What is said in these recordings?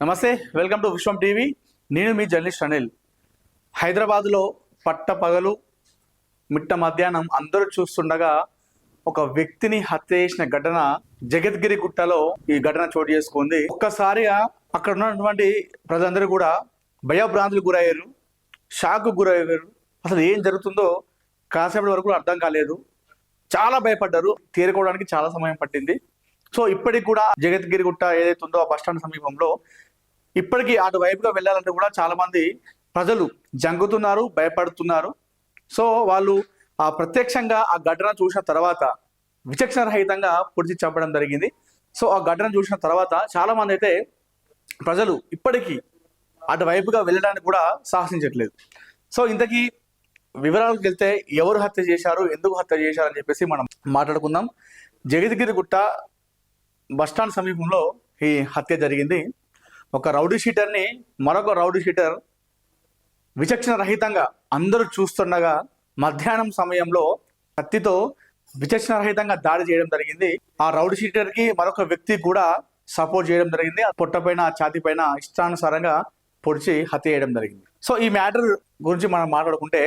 నమస్తే welcome to Vishwam TV. నేను మీ journalist Anil. హైదరాబాద్లో పట్ట పగలు మిట్ట మధ్యాహ్నం అందరూ చూస్తుండగా ఒక వ్యక్తిని హత్య చేసిన ఘటన జగద్గిరి గుట్టలో ఈ ఘటన చోటు చేసుకుంది. ఒక్కసారిగా అక్కడ ఉన్నటువంటి ప్రజలందరూ కూడా భయభ్రాంతులకు గురయ్యారు షాక్ గురయ్యారు. అసలు ఏం జరుగుతుందో కాసేపటి వరకు అర్థం కాలేదు. చాలా భయపడ్డారు తీరుకోవడానికి చాలా సమయం పట్టింది. సో ఇప్పటికి కూడా జగద్గిరి గుట్ట ఏదైతే ఉందో ఆ బస్టాండ్ సమీపంలో ఇప్పటికీ అటువైపుగా వెళ్ళాలంటే కూడా చాలా మంది ప్రజలు జంగుతున్నారు భయపడుతున్నారు. సో వాళ్ళు ఆ ప్రత్యక్షంగా ఆ ఘటన చూసిన తర్వాత విచక్షణ రహితంగా పొడిచి చంపడం జరిగింది. సో ఆ ఘటన చూసిన తర్వాత చాలా మంది అయితే ప్రజలు ఇప్పటికీ అటువైపుగా వెళ్ళడానికి కూడా సాహసించట్లేదు. సో ఇంతకీ వివరాలకు వెళ్తే ఎవరు హత్య చేశారు ఎందుకు హత్య చేశారు అని చెప్పేసి మనం మాట్లాడుకుందాం. జగద్గిరి గుట్ట బస్టాండ్ సమీపంలో ఈ హత్య జరిగింది. ఒక రౌడీ షీటర్ని మరొక రౌడీ షీటర్ విచక్షణ రహితంగా అందరూ చూస్తుండగా మధ్యాహ్నం సమయంలో కత్తితో విచక్షణ రహితంగా దాడి చేయడం జరిగింది. ఆ రౌడీ షీటర్కి మరొక వ్యక్తి కూడా సపోర్ట్ చేయడం జరిగింది. ఆ పొట్ట పైన ఛాతీ పైన ఇష్టానుసారంగా పొడిచి హత్య చేయడం జరిగింది. సో ఈ మ్యాటర్ గురించి మనం మాట్లాడుకుంటే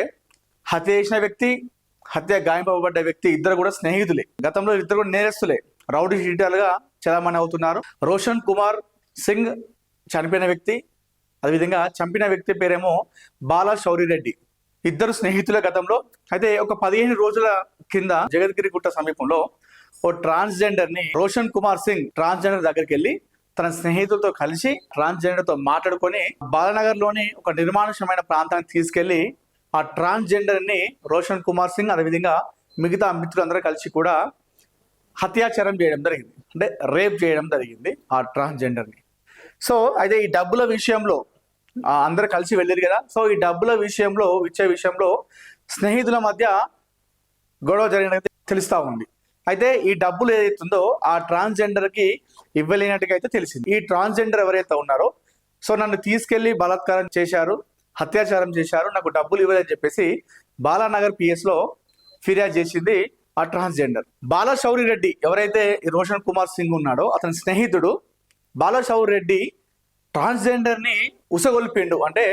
హత్య చేసిన వ్యక్తి హత్య గాయంపబడ్డ వ్యక్తి ఇద్దరు కూడా స్నేహితులే. గతంలో ఇద్దరు కూడా నేరస్తులే. రౌడీ షీటర్లుగా చలామణి అవుతున్నారు. రోషన్ కుమార్ సింగ్ చనిపోయిన వ్యక్తి అదేవిధంగా చంపిన వ్యక్తి పేరేమో బాలా శౌరిరెడ్డి. ఇద్దరు స్నేహితుల గతంలో అయితే ఒక పదిహేను రోజుల కింద జగద్గిరి గుట్ట సమీపంలో ఓ ట్రాన్స్జెండర్ని రోషన్ కుమార్ సింగ్ ట్రాన్స్జెండర్ దగ్గరికి వెళ్ళి తన స్నేహితులతో కలిసి ట్రాన్స్జెండర్తో మాట్లాడుకొని బాలనగర్లోని ఒక నిర్మానుషమైన ప్రాంతానికి తీసుకెళ్ళి ఆ ట్రాన్స్జెండర్ని రోషన్ కుమార్ సింగ్ అదేవిధంగా మిగతా మిత్రులందరూ కలిసి కూడా హత్యాచారం చేయడం జరిగింది. అంటే రేప్ చేయడం జరిగింది ఆ ట్రాన్స్జెండర్ని. సో అయితే ఈ డబ్బుల విషయంలో అందరు కలిసి వెళ్ళారు కదా. సో ఈ డబ్బుల విషయంలో ఇచ్చే విషయంలో స్నేహితుల మధ్య గొడవ జరిగినట్టు తెలుస్తా ఉంది. అయితే ఈ డబ్బులు ఏదైతుందో ఆ ట్రాన్స్జెండర్కి ఇవ్వలేనట్టుగా అయితే తెలిసింది. ఈ ట్రాన్స్జెండర్ ఎవరైతే ఉన్నారో సో నన్ను తీసుకెళ్ళి బలాత్కారం చేశారు అత్యాచారం చేశారు నాకు డబ్బులు ఇవ్వలేదని చెప్పేసి బాలానగర్ పిఎస్లో ఫిర్యాదు చేసింది ఆ ట్రాన్స్జెండర్. బాలశౌరి రెడ్డి ఎవరైతే రోషన్ కుమార్ సింగ్ ఉన్నాడో అతని స్నేహితుడు బాలశౌర్ రెడ్డి ట్రాన్స్జెండర్ని ఉసగొల్పిండు. అంటే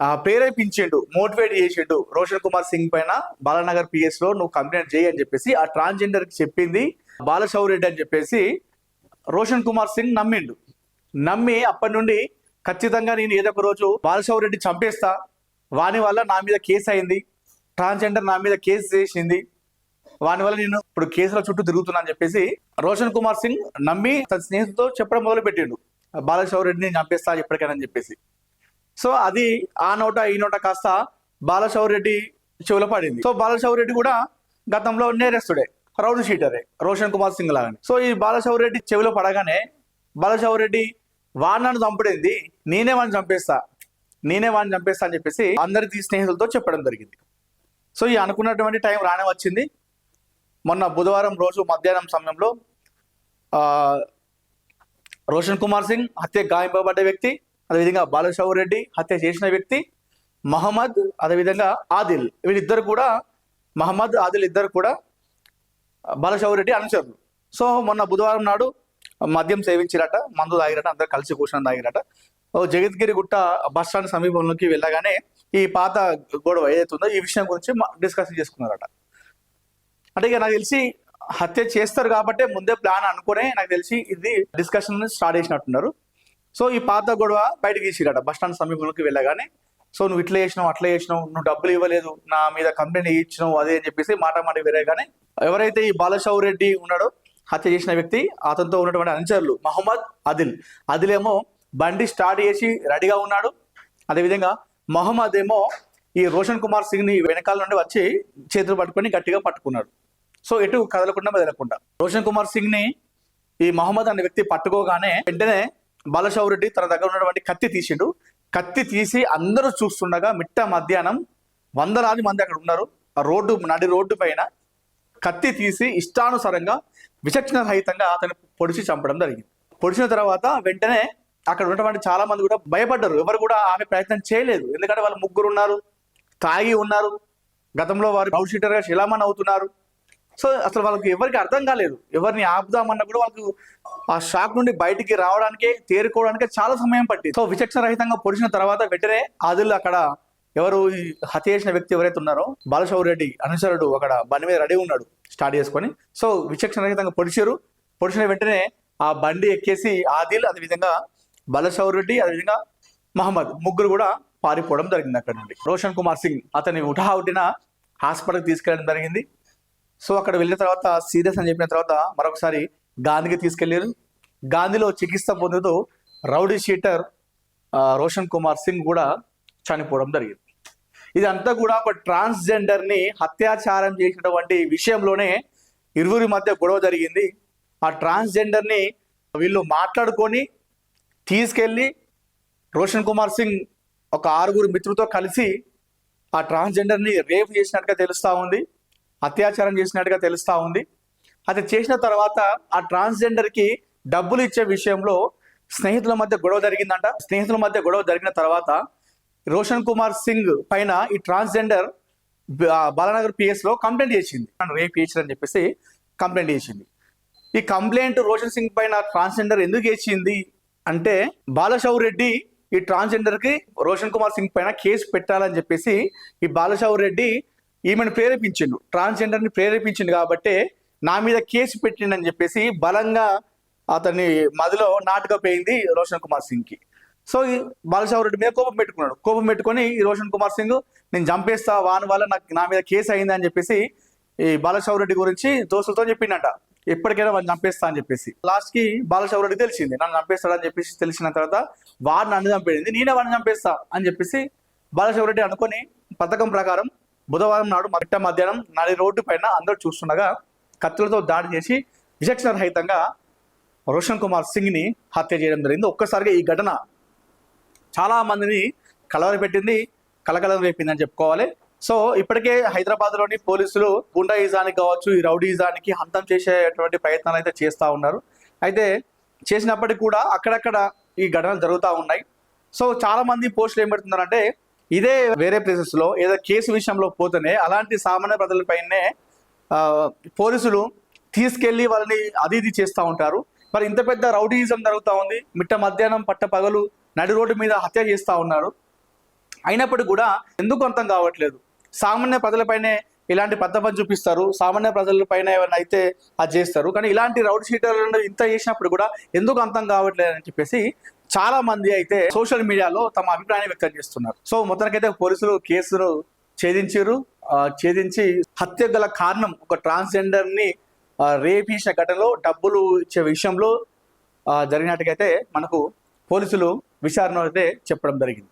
ఆ ప్రేరేపించిండు మోటివేట్ చేసిండు రోషన్ కుమార్ సింగ్ పైన బాలనగర్ పిఎస్లో నువ్వు కంప్లైంట్ చేయి అని చెప్పేసి ఆ ట్రాన్స్జెండర్కి చెప్పింది బాలశౌర్ రెడ్డి అని చెప్పేసి రోషన్ కుమార్ సింగ్ నమ్మిండు. నమ్మి అప్పటి నుండి ఖచ్చితంగా నేను ఏదో ఒక రోజు బాలశౌర్ రెడ్డి చంపేస్తా. వాని వల్ల నా మీద కేసు అయింది ట్రాన్స్జెండర్ నా మీద కేసు చేసింది. వాని వల్ల నేను ఇప్పుడు కేసుల చుట్టూ తిరుగుతున్నా అని చెప్పేసి రోషన్ కుమార్ సింగ్ నమ్మి తన స్నేహితులతో చెప్పడం మొదలు పెట్టిండు బాలశౌర్ రెడ్డిని చంపేస్తా ఎప్పటికైనా అని చెప్పేసి. సో అది ఆ నోట ఈ నోట కాస్త బాలశౌర్ రెడ్డి చెవుల పడింది. సో బాలశౌర్ రెడ్డి కూడా గతంలో నేరస్తుడే రౌడీ షీటరే రోషన్ కుమార్ సింగ్ లాగానే. సో ఈ బాలశౌరి రెడ్డి చెవిలో పడగానే బాలశౌర్ రెడ్డి వాడు నన్ను చంపడింది? నేనే వాడిని చంపేస్తా నేనే వాడిని చంపేస్తా అని చెప్పేసి అందరికి స్నేహితులతో చెప్పడం జరిగింది. సో ఈ అనుకున్నటువంటి టైం రానే వచ్చింది. మొన్న బుధవారం రోజు మధ్యాహ్నం సమయంలో ఆ, రోషన్ కుమార్ సింగ్ హత్య గాయంపబడ్డ వ్యక్తి అదేవిధంగా బాలశౌర్ రెడ్డి హత్య చేసిన వ్యక్తి మహమ్మద్ అదేవిధంగా ఆదిల్ వీళ్ళిద్దరు కూడా మహమ్మద్ ఆదిల్ ఇద్దరు కూడా బాలశౌర్ రెడ్డి అనుచరులు. సో మొన్న బుధవారం నాడు మద్యం సేవించిరట మందు తాగిరట అందరు కలిసి కూర్చొని తాగిరట. ఓ జగద్గిరి గుట్ట బస్ స్టాండ్ సమీపంలోకి వెళ్ళగానే ఈ పాత గొడవ ఏదైతే ఉందో ఈ విషయం గురించి డిస్కషన్ చేసుకున్నారట. అంటే ఇక నాకు తెలిసి హత్య చేస్తారు కాబట్టి ముందే ప్లాన్ అనుకునే నాకు తెలిసి ఇది డిస్కషన్ స్టార్ట్ చేసినట్టున్నారు. సో ఈ పాత గొడవ బయటకు తీసిరట బస్ స్టాండ్ సమీపంలోకి వెళ్ళగానే. సో నువ్వు ఇట్లా చేసినావు అట్లా చేసినావు నువ్వు డబ్బులు ఇవ్వలేదు నా మీద కంప్లైంట్ ఇచ్చినావు అదే అని చెప్పేసి మాట మాట వేరేగానే ఎవరైతే ఈ బాలశౌర్ రెడ్డి ఉన్నాడో హత్య చేసిన వ్యక్తి అతనితో ఉన్నటువంటి అనుచరులు మహమ్మద్ అదిల్. అదిలేమో ఏమో బండి స్టార్ట్ చేసి రెడీగా ఉన్నాడు. అదేవిధంగా మహమ్మద్ ఏమో ఈ రోషన్ కుమార్ సింగ్ని వెనకాల నుండి వచ్చి చేతులు పట్టుకొని గట్టిగా పట్టుకున్నాడు. సో ఎటు కదలకుండా మెదలకుండా. రోషన్ కుమార్ సింగ్ని ఈ మహమ్మద్ అనే వ్యక్తి పట్టుకోగానే వెంటనే బాలశౌరెడ్డి తన దగ్గర ఉన్నటువంటి కత్తి తీసిండు. కత్తి తీసి అందరూ చూస్తుండగా మిట్ట మధ్యాహ్నం వందలాది మంది అక్కడ ఉన్నారు. ఆ రోడ్డు నడి రోడ్డు పైన కత్తి తీసి ఇష్టానుసారంగా విచక్షణ రహితంగా అతను పొడిచి చంపడం జరిగింది. పొడిచిన తర్వాత వెంటనే అక్కడ ఉన్నటువంటి చాలా మంది కూడా భయపడ్డారు. ఎవరు కూడా ఆమె ప్రయత్నం చేయలేదు. ఎందుకంటే వాళ్ళు ముగ్గురు ఉన్నారు తాగి ఉన్నారు. గతంలో వారు రౌడ్ షీటర్గా శిలామణి అవుతున్నారు. సో అసలు వాళ్ళకి ఎవరికి అర్థం కాలేదు. ఎవరిని ఆపుదామన్నా కూడా వాళ్ళకు ఆ షాక్ నుండి బయటికి రావడానికి తేరుకోవడానికి చాలా సమయం పట్టింది. సో విచక్షణ రహితంగా పొడిచిన తర్వాత వెంటనే ఆదిల్ అక్కడ ఎవరు హత్య చేసిన వ్యక్తి ఎవరైతే ఉన్నారో బాలశౌర్ రెడ్డి అనుసరుడు అక్కడ బండి మీద రెడీ ఉన్నాడు స్టార్ట్ చేసుకొని. సో విచక్షణ రహితంగా పొడిచారు. పొడిచిన వెంటనే ఆ బండి ఎక్కేసి ఆదిల్ అదేవిధంగా బాలశౌర్ రెడ్డి అదేవిధంగా మహమ్మద్ ముగ్గురు కూడా పారిపోవడం జరిగింది అక్కడ నుండి. రోషన్ కుమార్ సింగ్ అతని ఉఠాహుటిన హాస్పిటల్కి తీసుకెళ్ళడం జరిగింది. సో అక్కడ వెళ్ళిన తర్వాత సీరియస్ అని చెప్పిన తర్వాత మరొకసారి గాంధీకి తీసుకెళ్ళారు గాంధీలో చికిత్స పొందుతూ రౌడీ షీటర్ రోషన్ కుమార్ సింగ్ కూడా చనిపోవడం జరిగింది. ఇదంతా కూడా ఒక ట్రాన్స్జెండర్ని అత్యాచారం చేసినటువంటి విషయంలోనే ఇరువురి మధ్య గొడవ జరిగింది. ఆ ట్రాన్స్జెండర్ని వీళ్ళు మాట్లాడుకొని తీసుకెళ్ళి రోషన్ కుమార్ సింగ్ ఒక ఆరుగురు మిత్రులతో కలిసి ఆ ట్రాన్స్జెండర్ని రేప్ చేసినట్టుగా తెలుస్తా ఉంది. అత్యాచారం చేసినట్టుగా తెలుస్తూ ఉంది. అది చేసిన తర్వాత ఆ ట్రాన్స్జెండర్కి డబ్బులు ఇచ్చే విషయంలో స్నేహితుల మధ్య గొడవ జరిగిందంట. స్నేహితుల మధ్య గొడవ జరిగిన తర్వాత రోషన్ కుమార్ సింగ్ పైన ఈ ట్రాన్స్జెండర్ బాలానగర్ పిఎస్లో కంప్లైంట్ చేసింది. రేప్ అని చెప్పేసి కంప్లైంట్ చేసింది. ఈ కంప్లైంట్ రోషన్ సింగ్ పైన ట్రాన్స్జెండర్ ఎందుకు వేసింది అంటే బాలశౌర్ రెడ్డి ఈ ట్రాన్స్జెండర్కి రోషన్ కుమార్ సింగ్ పైన కేసు పెట్టాలని చెప్పేసి ఈ బాలశౌర్ రెడ్డి ఈమెను ప్రేరేపించిండు. ట్రాన్స్జెండర్ని ప్రేరేపించిండు కాబట్టి నా మీద కేసు పెట్టిండని చెప్పేసి బలంగా అతని మదిలో నాటుగా పోయింది రోషన్ కుమార్ సింగ్కి సో ఈ రెడ్డి మీద కోపం పెట్టుకున్నాడు. కోపం పెట్టుకొని ఈ రోషన్ కుమార్ సింగ్ నేను చంపేస్తా వాని వల్ల నాకు నా మీద కేసు అయింది అని చెప్పేసి ఈ బాలశౌర్ రెడ్డి గురించి దోస్తులతో చెప్పిండట. ఎప్పటికైనా వాడిని చంపేస్తా అని చెప్పేసి. లాస్ట్కి బాలశౌర్ రెడ్డి తెలిసింది నన్ను చంపేస్తాడని చెప్పేసి తెలిసిన తర్వాత వాడిని నన్ను చంపేది నేనే వాడిని చంపేస్తా అని చెప్పేసి బాలశౌర్ రెడ్డి అనుకొని పథకం ప్రకారం బుధవారం నాడు మట్ట మధ్యాహ్నం నడి రోడ్డు పైన అందరూ చూస్తుండగా కత్తులతో దాడి చేసి విచక్షణ రహితంగా రోషన్ కుమార్ సింగ్ని హత్య చేయడం జరిగింది. ఒక్కసారిగా ఈ ఘటన చాలా మందిని కలవరపెట్టింది కలకలం రేపిందని చెప్పుకోవాలి. సో ఇప్పటికే హైదరాబాద్లోని పోలీసులు గుండాయిజానికి కావచ్చు ఈ రౌడీజానికి హంతం చేసేటువంటి ప్రయత్నాలు అయితే చేస్తూ ఉన్నారు. అయితే చేసినప్పటికీ కూడా అక్కడక్కడ ఈ ఘటనలు జరుగుతూ ఉన్నాయి. సో చాలామంది పోస్టులు ఏం పెడుతున్నారంటే ఇదే వేరే ప్లేసెస్లో ఏదో కేసు విషయంలో పోతేనే అలాంటి సామాన్య ప్రజలపైనే పోలీసులు తీసుకెళ్ళి వాళ్ళని అది ఇది చేస్తూ ఉంటారు. మరి ఇంత పెద్ద రౌడీయిజం జరుగుతూ ఉంది. మిట్ట మధ్యాహ్నం పట్ట పగలు నడి రోడ్డు మీద హత్య చేస్తూ ఉన్నారు. అయినప్పటికీ కూడా ఎందుకు అర్థం కావట్లేదు? సామాన్య ప్రజలపైనే ఇలాంటి పద్ధపని చూపిస్తారు. సామాన్య ప్రజలపైన ఏమైనా అయితే అది చేస్తారు. కానీ ఇలాంటి రౌడ్ షీటర్లను ఇంత చేసినప్పుడు కూడా ఎందుకు అంతం కావట్లేదు అని చెప్పేసి చాలా మంది అయితే సోషల్ మీడియాలో తమ అభిప్రాయాన్ని వ్యక్తం చేస్తున్నారు. సో మొత్తానికైతే పోలీసులు కేసును ఛేదించారు ఛేదించి హత్య గల కారణం ఒక ట్రాన్స్జెండర్ని రేపించిన ఘటనలో డబ్బులు ఇచ్చే విషయంలో ఆ, జరిగినట్టుగైతే మనకు పోలీసులు విచారణ అయితే చెప్పడం జరిగింది.